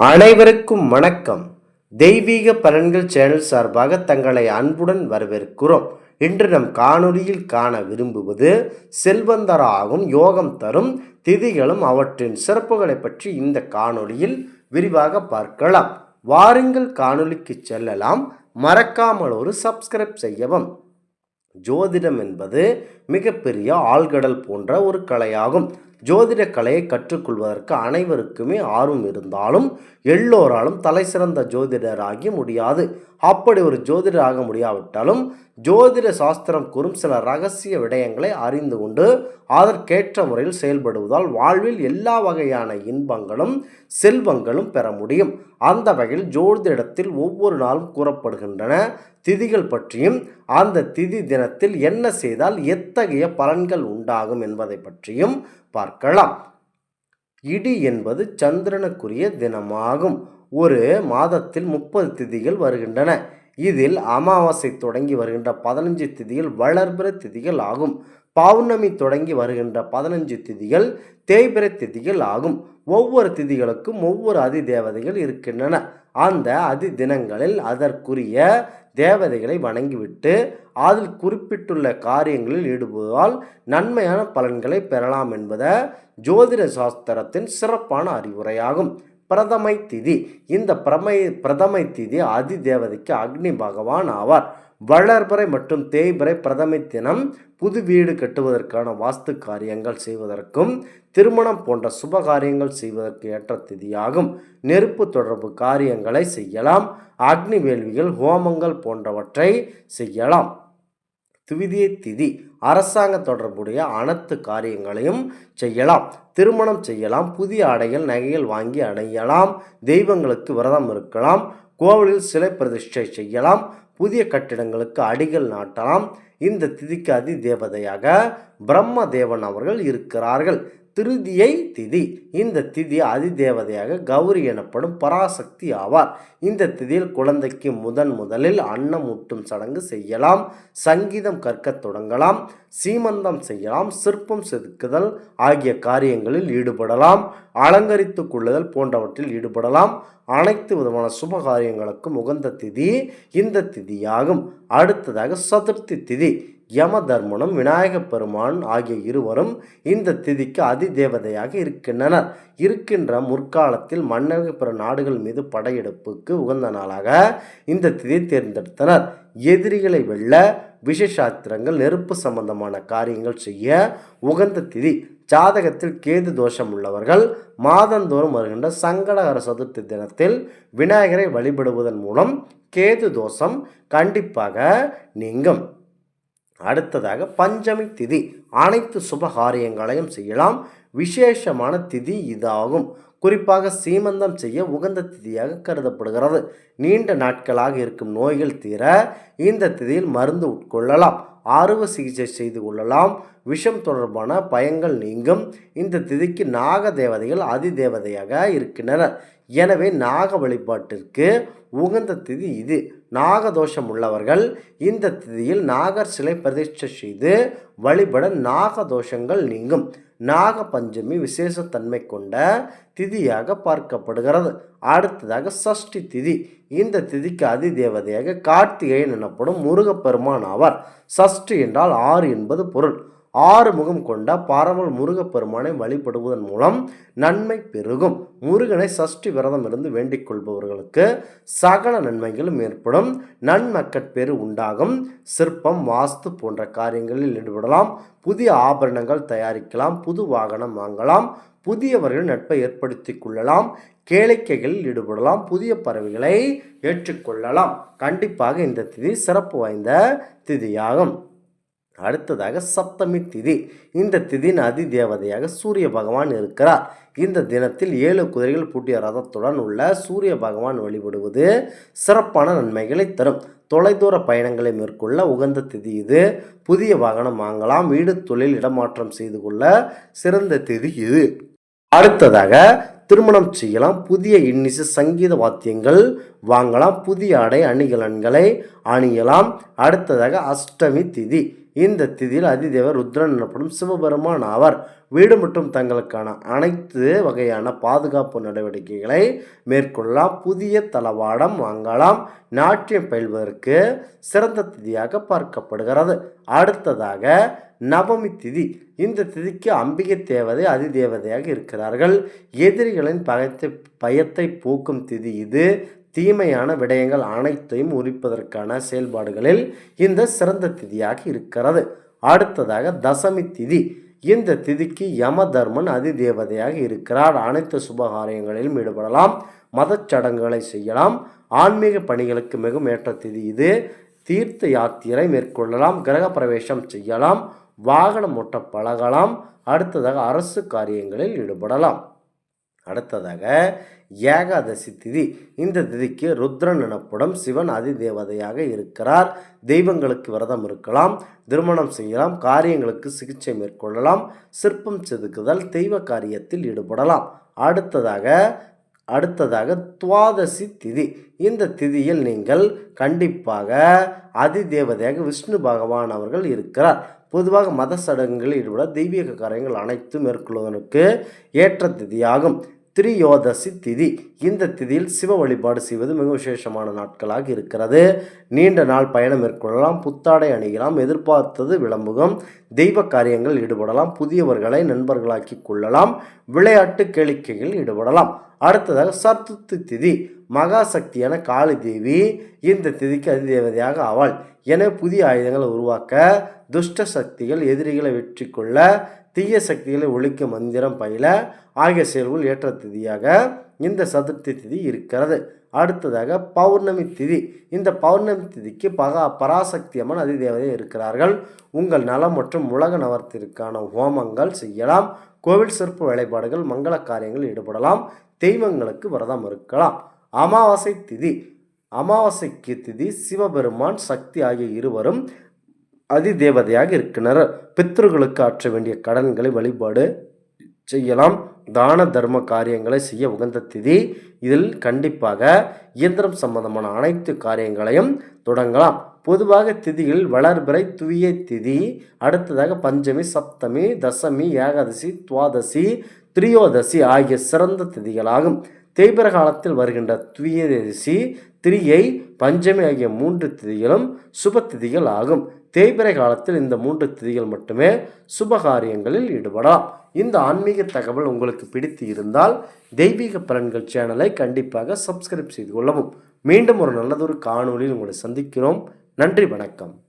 அனைவருக்கும் வணக்கம். தெய்வீக பலன்கள் சேனல் சார்பாக தங்களை அன்புடன் வரவேற்கிறோம். இன்று நம் காணொலியில் காண விரும்புவது செல்வந்தராகும் யோகம் தரும் திதிகளும் அவற்றின் சிறப்புகளை பற்றி இந்த காணொலியில் விரிவாக பார்க்கலாம். வாருங்கள் காணொலிக்கு செல்லலாம். மறக்காமல் ஒரு சப்ஸ்கிரைப் செய்யவும். ஜோதிடம் என்பது மிகப்பெரிய ஆழ்கடல் போன்ற ஒரு கலையாகும். ஜோதிட கலையை கற்றுக்கொள்வதற்கு அனைவருக்குமே ஆர்வம் இருந்தாலும் எல்லோராலும் தலை சிறந்த ஜோதிடராகி முடியாது. அப்படி ஒரு ஜோதிடர் ஆக முடியாவிட்டாலும் ஜோதிட சாஸ்திரம் கூறும் சில ரகசிய விடயங்களை அறிந்து கொண்டு அதற்கேற்ற முறையில் செயல்படுவதால் வாழ்வில் எல்லா வகையான இன்பங்களும் செல்வங்களும் பெற முடியும். அந்த வகையில் ஜோதிடத்தில் ஒவ்வொரு நாளும் கூறப்படுகின்றன திதிகள் பற்றியும் அந்த திதி தினத்தில் என்ன செய்தால் எத்தகைய பலன்கள் உண்டாகும் என்பதை பற்றியும் பார்க்கலாம். இடி என்பது சந்திரனுக்குரிய தினமாகும். ஒரு மாதத்தில் முப்பது திதிகள் வருகின்றன. இதில் அமாவாசை தொடங்கி வருகின்ற பதினஞ்சு திதிகள் வளர்பிற திதிகள் ஆகும். பௌர்ணமி தொடங்கி வருகின்ற பதினஞ்சு திதிகள் தேய்பிற திதிகள் ஆகும். ஒவ்வொரு திதிகளுக்கும் ஒவ்வொரு அதி தேவதைகள் இருக்கின்றன. அந்த அதி தினங்களில் அதற்குரிய தேவதைகளை வணங்கிவிட்டு அதில் குறிப்பிட்டுள்ள காரியங்களில் ஈடுபடுவதால் நன்மையான பலன்களை பெறலாம் என்பத ஜோதிட சாஸ்திரத்தின் சிறப்பான அறிவுரையாகும். பிரதமை திதி. இந்த பிரமை பிரதமை திதி அதி தேவதைக்கு அக்னி பகவான் ஆவார். வளர்பறை மற்றும் தேய்பிறை பிரதமை தினம் புது வீடு கட்டுவதற்கான வாஸ்து காரியங்கள் செய்வதற்கும் திருமணம் போன்ற சுப காரியங்கள் செய்வதற்கு ஏற்ற திதியாகும். நெருப்பு தொடர்பு காரியங்களை செய்யலாம். அக்னி வேள்விகள் ஹோமங்கள் போன்றவற்றை செய்யலாம். துவிதிய திதி. அரசாங்க தொடர்புடைய அனைத்து காரியங்களையும் செய்யலாம். திருமணம் செய்யலாம். புதிய ஆடைகள் நகைகள் வாங்கி அடையலாம் தெய்வங்களுக்கு விரதம் இருக்கலாம். கோவிலில் சிலை பிரதிஷ்டை செய்யலாம். புதிய கட்டிடங்களுக்கு அடிகள் நாட்டலாம். இந்த திதிக்கு அதி தேவதையாக பிரம்ம தேவன் அவர்கள் இருக்கிறார்கள். திருதியை திதி. இந்த திதி அதிதேவதையாக கௌரி எனப்படும் பராசக்தி ஆவார். இந்த திதியில் குழந்தைக்கு முதன் முதலில் அன்னம் ஊட்டும் சடங்கு செய்யலாம். சங்கீதம் கற்கத் தொடங்கலாம். சீமந்தம் செய்யலாம். சிற்பம் செதுக்குதல் ஆகிய காரியங்களில் ஈடுபடலாம். அலங்கரித்து கொள்ளுதல் போன்றவற்றில் ஈடுபடலாம். அனைத்து விதமான சுப காரியங்களுக்கும் உகந்த திதி இந்த திதியாகும். அடுத்ததாக சதுர்த்தி திதி. யம தர்மனும் விநாயக பெருமான் ஆகிய இருவரும் இந்த திதிக்கு அதிதேவதையாக இருக்கின்றனர். இருக்கின்ற முற்காலத்தில் மன்னர்கள் பிற நாடுகள் மீது படையெடுப்புக்கு உகந்த நாளாக இந்த திதியை தேர்ந்தெடுத்தனர். எதிரிகளை வெல்ல விஷசாத்திரங்கள் நெருப்பு சம்பந்தமான காரியங்கள் செய்ய உகந்த திதி. ஜாதகத்தில் கேது தோஷம் உள்ளவர்கள் மாதந்தோறும் வருகின்ற சங்கடகர சதுர்த்தி தினத்தில் விநாயகரை வழிபடுவதன் மூலம் கேது தோஷம் கண்டிப்பாக நீங்கும். அடுத்ததாக பஞ்சமி திதி. அனைத்து சுப காரியங்களையும் செய்யலாம். விசேஷமான திதி இதாகும். குறிப்பாக சீமந்தம் செய்ய உகந்த திதியாக கருதப்படுகிறது. நீண்ட நாட்களாக இருக்கும் நோய்கள் தீர இந்த திதியில் மருந்து உட்கொள்ளலாம். அறுவை சிகிச்சை செய்து கொள்ளலாம். விஷம் தொடர்பான பயங்கள் நீங்கும். இந்த திதிக்கு நாக தேவதைகள் அதி தேவதையாக இருக்கின்றனர். எனவே நாக வழிபாட்டிற்கு உகந்த திதி இது. நாகதோஷம் உள்ளவர்கள் இந்த திதியில் நாகர் சிலை பிரதிஷ்டை செய்து வழிபட நாகதோஷங்கள் நீங்கும். நாக பஞ்சமி விசேஷத்தன்மை கொண்ட திதியாக பார்க்கப்படுகிறது. அடுத்ததாக சஷ்டி திதி. இந்த திதிக்கு அதி தேவதையாக கார்த்திகேயன் எனப்படும் முருகப்பெருமான் ஆவார். சஷ்டி என்றால் ஆறு என்பது பொருள். ஆறு முகம் கொண்ட பாரமல் முருகப்பெருமானை வழிபடுவதன் மூலம் நன்மை பெருகும். முருகனை சஷ்டி விரதம் இருந்து வேண்டிக் கொள்பவர்களுக்கு சகல நன்மைகளும் ஏற்படும். நன்மக்கட்பேறு உண்டாகும். சிற்பம் வாஸ்து போன்ற காரியங்களில் ஈடுபடலாம். புதிய ஆபரணங்கள் தயாரிக்கலாம். புது வாகனம் வாங்கலாம். புதியவர்கள் நட்பை ஏற்படுத்தி கொள்ளலாம். கேளிக்கைகளில் ஈடுபடலாம். புதிய பறவைகளை ஏற்றுக்கொள்ளலாம் கண்டிப்பாக இந்த திதி சிறப்பு வாய்ந்த திதியாகும். அடுத்ததாக சப்தமி திதி. இந்த திதியின் அதி தேவதையாக சூரிய பகவான் இருக்கிறார். இந்த தினத்தில் ஏழு குதிரைகள் பூட்டிய ரதத்துடன் உள்ள சூரிய பகவான் வழிபடுவது சிறப்பான நன்மைகளை தரும். தொலைதூர பயணங்களை மேற்கொள்ள உகந்த திதி இது. புதிய வாகனம் வாங்கலாம். வீடு தொழில் இடமாற்றம் செய்து கொள்ள சிறந்த திதி இது. அடுத்ததாக திருமணம் செய்யலாம். புதிய இன்னிசு சங்கீத வாத்தியங்கள் வாங்கலாம். புதிய ஆடை அணிகலன்களை அணியலாம். அடுத்ததாக அஷ்டமி திதி. இந்த திதியில் அதிதேவர் ருத்ரன் எனப்படும் சிவபெருமான் ஆவார். வீடு மற்றும் தங்களுக்கான அனைத்து வகையான பாதுகாப்பு நடவடிக்கைகளை மேற்கொள்ளலாம். புதிய தளவாடம் வாங்கலாம். நாட்டியம் பயில்வதற்கு சிறந்த திதியாக பார்க்கப்படுகிறது. அடுத்ததாக நவமி திதி. இந்த திதிக்கு அம்பிகை தேவதை அதிதேவதையாக இருக்கிறார்கள். எதிரிகளின் பயத்தை பயத்தை போக்கும் திதி இது. தீமையான விடயங்கள் அனைத்தையும் உரிப்பதற்கான செயல்பாடுகளில் இந்த சிறந்த திதியாக இருக்கிறது. அடுத்ததாக தசமி திதி. இந்த திதிக்கு யம தர்மன் அதிதேவதையாக இருக்கிறார். அனைத்து சுபகாரியங்களிலும் ஈடுபடலாம். மதச் சடங்குகளை செய்யலாம். ஆன்மீக பணிகளுக்கு மிகவும் ஏற்ற திதி இது. தீர்த்த யாத்திரை மேற்கொள்ளலாம். கிரக பிரவேசம் செய்யலாம். வாகனம் ஓட்ட பழகலாம். அடுத்ததாக அரசு காரியங்களில் ஈடுபடலாம். அடுத்ததாக ஏகாதசி திதி. இந்த திதிக்கு ருத்ரன் எனப்படும் சிவன் அதிதேவதையாக இருக்கிறார். தெய்வங்களுக்கு விரதம் இருக்கலாம் திருமணம் செய்யலாம் காரியங்களுக்கு சிகிச்சை மேற்கொள்ளலாம் சிற்பம் செதுக்குதல் தெய்வ காரியத்தில் ஈடுபடலாம். அடுத்ததாக அடுத்ததாக துவாதசி திதி. இந்த திதியில் நீங்கள் கண்டிப்பாக அதிதேவதையாக விஷ்ணு பகவான் அவர்கள் இருக்கிறார். பொதுவாக மத சடங்குகளில் ஈடுபட தெய்வீக காரியங்கள் அனைத்தும் மேற்கொள்வதற்கு ஏற்ற திதியாகும். திரியோதசி திதி. இந்த திதியில் சிவ வழிபாடு செய்வது மிக விசேஷமான நாட்களாக இருக்கிறது. நீண்ட நாள் பயணம் மேற்கொள்ளலாம். புத்தாடை அணியலாம். எதிர்பார்த்தது விளம்புகம். தெய்வ காரியங்கள் ஈடுபடலாம். புதியவர்களை நண்பர்களாக்கி கொள்ளலாம். விளையாட்டு கேளிக்கைகளில் ஈடுபடலாம். அடுத்ததாக சத்துர்த்தி திதி. மகாசக்தியான காளி தேவி இந்த திதிக்கு அதிதேவதையாக ஆவாள் என புதிய ஆயுதங்களை உருவாக்க துஷ்ட சக்திகள் எதிரிகளை வெற்றி கொள்ள தீய சக்திகளை ஒழிக்க மந்திரம் பயில ஆகிய செயல்கள் ஏற்ற திதியாக இந்த சதுர்த்தி திதி இருக்கிறது. அடுத்ததாக பௌர்ணமி திதி. இந்த பௌர்ணமி திதிக்கு பகா பராசக்தி அம்மன் அதிதேவதை இருக்கிறார்கள். உங்கள் நலம் மற்றும் உலக நவர்த்திற்கான ஹோமங்கள் செய்யலாம். கோவில் சிறப்பு வேலைப்பாடுகள் மங்கள காரியங்கள் ஈடுபடலாம். தெய்வங்களுக்கு விரதம் இருக்கலாம். அமாவாசை திதி. அமாவாசைக்கு திதி சிவபெருமான் சக்தி ஆகிய இருவரும் அதிதேவதையாக இருக்கின்றனர். பித்ருகளுக்கு ஆற்ற வேண்டிய கடன்களை வழிபாடு செய்யலாம். தான தர்ம காரியங்களை செய்ய உகந்த திதி. இதில் கண்டிப்பாக இயந்திரம் சம்பந்தமான அனைத்து காரியங்களையும் தொடங்கலாம். பொதுவாக திதிகளில் வளர்பிறை துவிய திதி. அடுத்ததாக பஞ்சமி சப்தமி தசமி ஏகாதசி துவாதசி திரியோதசி ஆகிய சிறந்த திதிகளாகும். தேய்பிர காலத்தில் வருகின்ற துவியதசி திரியை பஞ்சமி ஆகிய மூன்று திதிகளும் சுப திதிகள் ஆகும். தேய்பிரை காலத்தில் இந்த மூன்று திதிகள் மட்டுமே சுபகாரியங்களில் ஈடுபடலாம். இந்த ஆன்மீக தகவல் உங்களுக்கு பிடித்து இருந்தால் தெய்வீக பலன்கள் சேனலை கண்டிப்பாக சப்ஸ்கிரைப் செய்து கொள்ளவும். மீண்டும் ஒரு நல்லதொரு காணொலியில் உங்களை சந்திக்கிறோம். நன்றி வணக்கம்.